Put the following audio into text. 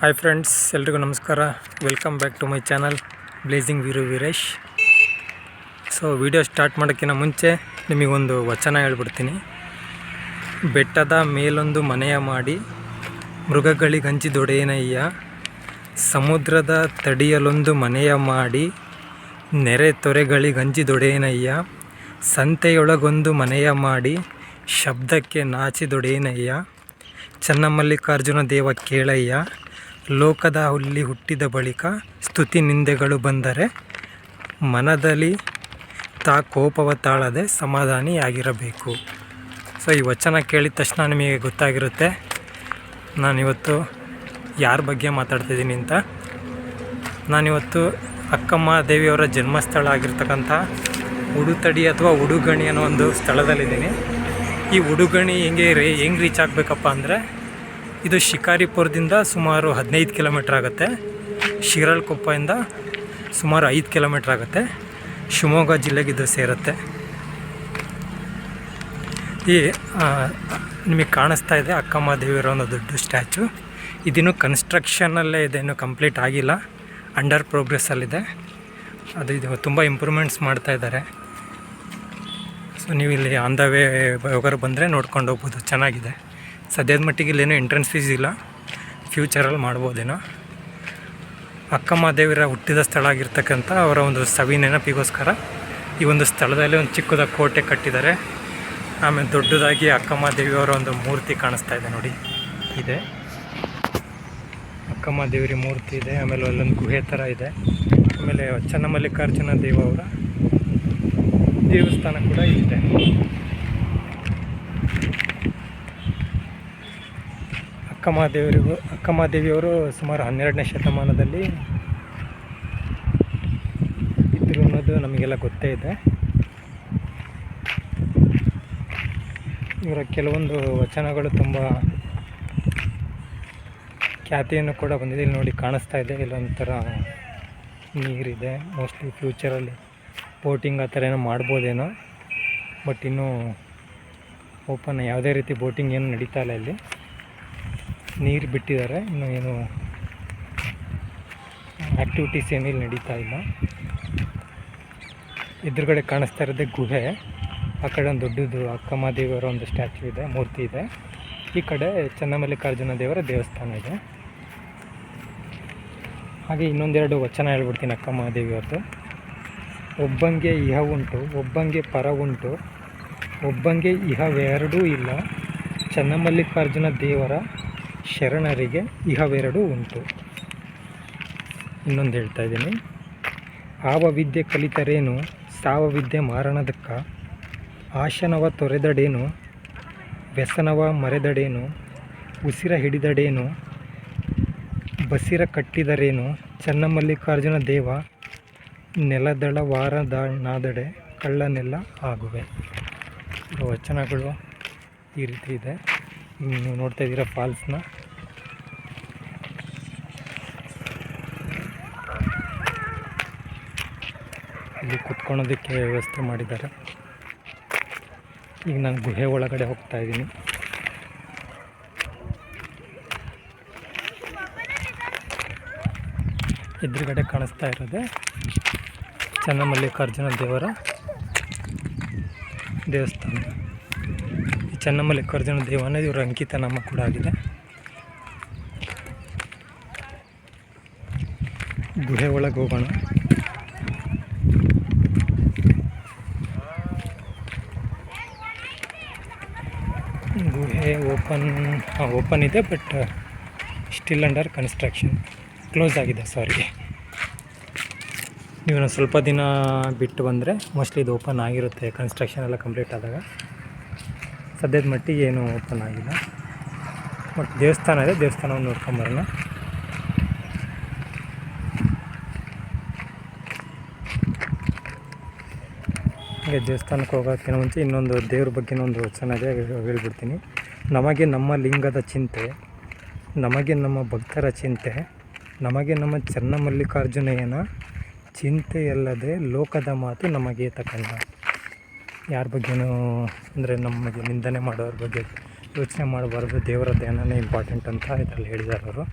Hi friends ಎಲ್ರಿಗೂ ನಮಸ್ಕಾರ. Welcome back to my channel blazing Veeru Veeresh so video start ಮಾಡೋಕ್ಕಿಂತ ಮುಂಚೆ ನಿಮಗೊಂದು ವಚನ ಹೇಳ್ಬಿಡ್ತೀನಿ. ಬೆಟ್ಟದ ಮೇಲೊಂದು ಮನೆಯ ಮಾಡಿ ಮೃಗಗಳಿಗಂಚಿದೊಡೆಯನಯ್ಯ ಸಮುದ್ರದ ತಡಿಯಲೊಂದು ಮನೆಯ ಮಾಡಿ ನೆರೆ ದೊಡೇನಯ್ಯ ಸಂತೆಯೊಳಗೊಂದು ಮನೆಯ ಮಾಡಿ ಶಬ್ದಕ್ಕೆ ನಾಚಿದೊಡೆಯನಯ್ಯ ಚನ್ನಮಲ್ಲಿಕಾರ್ಜುನ ದೇವ ಕೇಳಯ್ಯ. ಲೋಕದ ಹುಲ್ಲಿ ಹುಟ್ಟಿದ ಬಳಿಕ ಸ್ತುತಿ ನಿಂದೆಗಳು ಬಂದರೆ ಮನದಲ್ಲಿ ತಾ ಕೋಪವ ತಾಳದೆ ಸಮಾಧಾನಿಯಾಗಿರಬೇಕು. ಸೊ ಈ ವಚನ ಕೇಳಿದ ತಕ್ಷಣ ನಿಮಗೆ ಗೊತ್ತಾಗಿರುತ್ತೆ. ನಾನಿವತ್ತು ಯಾರ ಬಗ್ಗೆ ಮಾತಾಡ್ತಿದ್ದೀನಿ ಅಂತ. ನಾನಿವತ್ತು ಅಕ್ಕಮ್ಮ ದೇವಿಯವರ ಜನ್ಮಸ್ಥಳ ಆಗಿರ್ತಕ್ಕಂಥ ಉಡುತಡಿ ಅಥವಾ ಉಡುಗಣಿ ಅನ್ನೋ ಒಂದು ಸ್ಥಳದಲ್ಲಿದ್ದೀನಿ. ಈ ಉಡುಗಣಿ ಹೆಂಗೆ ರೀ, ಹೆಂಗೆ ರೀಚ್ ಆಗಬೇಕಪ್ಪ ಅಂದರೆ ಇದು ಶಿಕಾರಿಪುರದಿಂದ ಸುಮಾರು ಹದಿನೈದು ಕಿಲೋಮೀಟ್ರ್ ಆಗುತ್ತೆ. ಶಿರಾಳಕೊಪ್ಪಯಿಂದ ಸುಮಾರು ಐದು ಕಿಲೋಮೀಟ್ರ್ ಆಗುತ್ತೆ. ಶಿವಮೊಗ್ಗ ಜಿಲ್ಲೆಗೆ ಇದು ಸೇರುತ್ತೆ. ಈ ನಿಮಗೆ ಕಾಣಿಸ್ತಾ ಇದೆ ಅಕ್ಕಮ್ಮ ದೇವಿರೋ ಒಂದು ದೊಡ್ಡ ಸ್ಟ್ಯಾಚು. ಇದಿನ್ನು ಕನ್ಸ್ಟ್ರಕ್ಷನಲ್ಲೇ ಇದೆ, ಇನ್ನೂ ಕಂಪ್ಲೀಟ್ ಆಗಿಲ್ಲ. ಅಂಡರ್ ಪ್ರೋಗ್ರೆಸ್ಸಲ್ಲಿದೆ ಅದು ಇದು ತುಂಬ ಇಂಪ್ರೂವ್ಮೆಂಟ್ಸ್ ಮಾಡ್ತಾ ಇದ್ದಾರೆ. ಸೊ ನೀವು ಇಲ್ಲಿ ಆನ್ ದ ವೇ ಹೋಗೋರು ಬಂದರೆ ನೋಡ್ಕೊಂಡು ಹೋಗ್ಬೋದು. ಚೆನ್ನಾಗಿದೆ. ಸದ್ಯದ ಮಟ್ಟಿಗೆ ಇಲ್ಲೇನು ಎಂಟ್ರೆನ್ಸ್ ಫೀಸ್ ಇಲ್ಲ. ಫ್ಯೂಚರಲ್ಲಿ ಮಾಡ್ಬೋದೇನೋ. ಅಕ್ಕ ಮಹಾದೇವಿರ ಹುಟ್ಟಿದ ಸ್ಥಳ ಆಗಿರ್ತಕ್ಕಂಥ ಅವರ ಒಂದು ಸವಿ ನೆನಪಿಗೋಸ್ಕರ ಈ ಒಂದು ಸ್ಥಳದಲ್ಲಿ ಒಂದು ಚಿಕ್ಕದ ಕೋಟೆ ಕಟ್ಟಿದ್ದಾರೆ. ಆಮೇಲೆ ದೊಡ್ಡದಾಗಿ ಅಕ್ಕಮ್ಮ ಮಹಾದೇವಿಯವರ ಒಂದು ಮೂರ್ತಿ ಕಾಣಿಸ್ತಾ ಇದೆ ನೋಡಿ. ಇದೆ. ಅಕ್ಕಮ್ಮ ದೇವರಿ ಮೂರ್ತಿ ಇದೆ. ಆಮೇಲೆ ಅಲ್ಲೊಂದು ಗುಹೆ ಥರ ಇದೆ. ಆಮೇಲೆ ಚನ್ನಮಲ್ಲಿಕಾರ್ಜುನ ದೇವ ಅವರ ದೇವಸ್ಥಾನ ಕೂಡ ಇದೆ. ಅಕ್ಕಮಹಾದೇವರಿಗೂ ಅಕ್ಕಮಹಾದೇವಿಯವರು ಸುಮಾರು ಹನ್ನೆರಡನೇ ಶತಮಾನದಲ್ಲಿ ಇದ್ದರು ಅನ್ನೋದು ನಮಗೆಲ್ಲ ಗೊತ್ತೇ ಇದೆ. ಇವರ ಕೆಲವೊಂದು ವಚನಗಳು ತುಂಬ ಖ್ಯಾತಿಯನ್ನು ಕೂಡ ಬಂದಿದೆ. ಇಲ್ಲಿ ನೋಡಿ ಕಾಣಿಸ್ತಾ ಇದೆ. ಇಲ್ಲೊಂಥರ ನೀರಿದೆ. ಮೋಸ್ಟ್ಲಿ ಫ್ಯೂಚರಲ್ಲಿ ಬೋಟಿಂಗ್ ಆ ಥರ ಏನೋ ಮಾಡ್ಬೋದೇನೋ. ಬಟ್ ಇನ್ನೂ ಓಪನ್ ಯಾವುದೇ ರೀತಿ ಬೋಟಿಂಗ್ ಏನು ನಡೀತಾ ಇಲ್ಲ ಇಲ್ಲಿ. ನೀರು ಬಿಟ್ಟಿದ್ದಾರೆ. ಇನ್ನೂ ಏನು ಆ್ಯಕ್ಟಿವಿಟೀಸ್ ಇಲ್ಲಿ ನಡೀತಾ ಇಲ್ಲ. ಎದುರುಗಡೆ ಕಾಣಿಸ್ತಾ ಇರೋದೇ ಗುಹೆ. ಆ ಕಡೆ ಒಂದು ದೊಡ್ಡದು ಅಕ್ಕಮಹಾದೇವಿಯವರ ಒಂದು ಸ್ಟ್ಯಾಚು ಇದೆ, ಮೂರ್ತಿ ಇದೆ. ಈ ಕಡೆ ಚನ್ನಮಲ್ಲಿಕಾರ್ಜುನ ದೇವರ ದೇವಸ್ಥಾನ ಇದೆ. ಹಾಗೆ ಇನ್ನೊಂದೆರಡು ವಚನ ಹೇಳ್ಬಿಡ್ತೀನಿ ಅಕ್ಕಮಹಾದೇವಿಯವ್ರದ್ದು ಒಬ್ಬಂಗೆ ಇಹ ಉಂಟು, ಒಬ್ಬಂಗೆ ಪರ ಉಂಟು, ಒಬ್ಬಂಗೆ ಇಹವೆರಡೂ ಇಲ್ಲ. ಚನ್ನಮಲ್ಲಿಕಾರ್ಜುನ ದೇವರ ಶರಣರಿಗೆ ಇಹವೆರಡು ಉಂಟು. ಇನ್ನೊಂದು ಹೇಳ್ತಾ ಇದ್ದೀನಿ. ಆವ ವಿದ್ಯೆ ಕಲಿತರೇನು, ಸಾವ ವಿದ್ಯೆ ಮಾರಣದಕ್ಕ? ಆಶನವ ತೊರೆದಡೇನು, ವ್ಯಸನವ ಮರೆದಡೇನು, ಉಸಿರ ಹಿಡಿದಡೇನು, ಬಸಿರ ಕಟ್ಟಿದರೇನು ಚನ್ನಮಲ್ಲಿಕಾರ್ಜುನ ದೇವ ನೆಲದಳ ನಾದಡೆ ಕಳ್ಳನೆಲ್ಲ ಆಗುವೆ. ವಚನಗಳು ಈ ರೀತಿ ಇದೆ. ನೀವು ನೋಡ್ತಾ ಇದ್ದೀರಾ ಫಾಲ್ಸ್ನ ಇಲ್ಲಿ ಕುತ್ಕೊಳೋದಕ್ಕೆ ವ್ಯವಸ್ಥೆ ಮಾಡಿದ್ದಾರೆ. ಈಗ ನಾನು ಗುಹೆ ಒಳಗಡೆ ಹೋಗ್ತಾ ಇದ್ದೀನಿ. ಎದುರುಗಡೆ ಕಾಣಿಸ್ತಾ ಇರೋದೆ ಚನ್ನಮಲ್ಲಿಕಾರ್ಜುನ ದೇವರ ದೇವಸ್ಥಾನ. ಈ ಚನ್ನಮಲ್ಲಿಕಾರ್ಜುನ ದೇವನೇ ಇವರ ಅಂಕಿತ ನಾಮ ಕೂಡ ಆಗಿದೆ. ಗುಹೆ ಒಳಗೆ ಹೋಗೋಣ. ಓಪನ್ ಓಪನ್ ಇದೆ, but still under construction close ಆಗಿದೆ ಸಾರಿ ನೀವು ಸ್ವಲ್ಪ ದಿನ ಬಿಟ್ಟು ಬಂದರೆ ಮೋಸ್ಟ್ಲಿ ಇದು ಓಪನ್ ಆಗಿರುತ್ತೆ ಕನ್ಸ್ಟ್ರಕ್ಷನ್ ಎಲ್ಲ ಕಂಪ್ಲೀಟ್ ಆದಾಗ. ಸದ್ಯದ ಮಟ್ಟಿಗೆ ಏನು ಓಪನ್ ಆಗಿಲ್ಲ. ಬಟ್ ದೇವಸ್ಥಾನ ಇದೆ, ದೇವಸ್ಥಾನವನ್ನು ನೋಡ್ಕೊಂಬರೋಣ ಹಾಗೆ ದೇವಸ್ಥಾನಕ್ಕೆ ಹೋಗೋಕ್ಕಿಂತ ಮುಂಚೆ ಇನ್ನೊಂದು ದೇವ್ರ ಬಗ್ಗೆ ಒಂದು ಚೆನ್ನಾಗಿ ಹೇಳ್ಬಿಡ್ತೀನಿ. ನಮಗೆ ನಮ್ಮ ಲಿಂಗದ ಚಿಂತೆ, ನಮಗೆ ನಮ್ಮ ಭಕ್ತರ ಚಿಂತೆ, ನಮಗೆ ನಮ್ಮ ಚನ್ನಮಲ್ಲಿಕಾರ್ಜುನಯ್ಯನ ಚಿಂತೆಯಲ್ಲದೆ ಲೋಕದ ಮಾತು ನಮಗೆ ತಕ್ಕಂಥ ಯಾರ ಬಗ್ಗೆನೂ ಅಂದರೆ ನಮಗೆ ನಿಂದನೆ ಮಾಡೋರ ಬಗ್ಗೆ ಯೋಚನೆ ಮಾಡಬಾರ್ದು, ದೇವರ ಧ್ಯಾನನೇ ಇಂಪಾರ್ಟೆಂಟ್ ಅಂತ ಇದರಲ್ಲಿ ಹೇಳಿದ್ದಾರೆ ಅವರು.